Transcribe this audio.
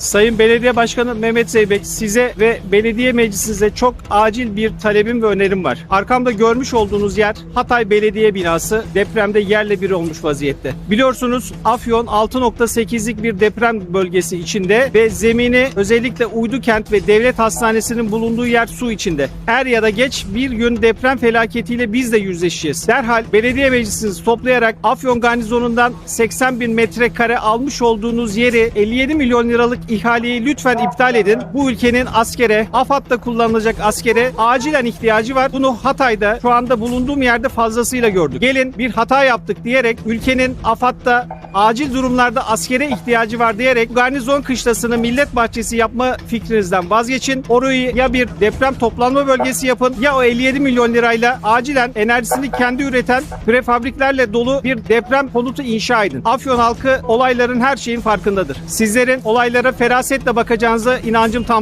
Sayın Belediye Başkanı Mehmet Zeybek size ve belediye meclisinize çok acil bir talebim ve önerim var. Arkamda görmüş olduğunuz yer Hatay Belediye binası depremde yerle bir olmuş vaziyette. Biliyorsunuz Afyon 6.8'lik bir deprem bölgesi içinde ve zemini özellikle Uydukent ve Devlet Hastanesi'nin bulunduğu yer su içinde. Er ya da geç bir gün deprem felaketiyle biz de yüzleşeceğiz. Derhal belediye meclisinizi toplayarak Afyon garnizonundan 80 bin metrekare almış olduğunuz yeri 57 milyon liralık ihaleyi lütfen iptal edin. Bu ülkenin askere, AFAD'da kullanılacak askere acilen ihtiyacı var. Bunu Hatay'da şu anda bulunduğum yerde fazlasıyla gördük. Gelin bir hata yaptık diyerek ülkenin AFAD'da acil durumlarda askere ihtiyacı var diyerek garnizon kışlasını millet bahçesi yapma fikrinizden vazgeçin. Orayı ya bir deprem toplanma bölgesi yapın ya o 57 milyon lirayla acilen enerjisini kendi üreten prefabriklerle dolu bir deprem konutu inşa edin. Afyon halkı olayların her şeyin farkındadır. Sizlerin olaylara ferasetle bakacağınıza inancım tam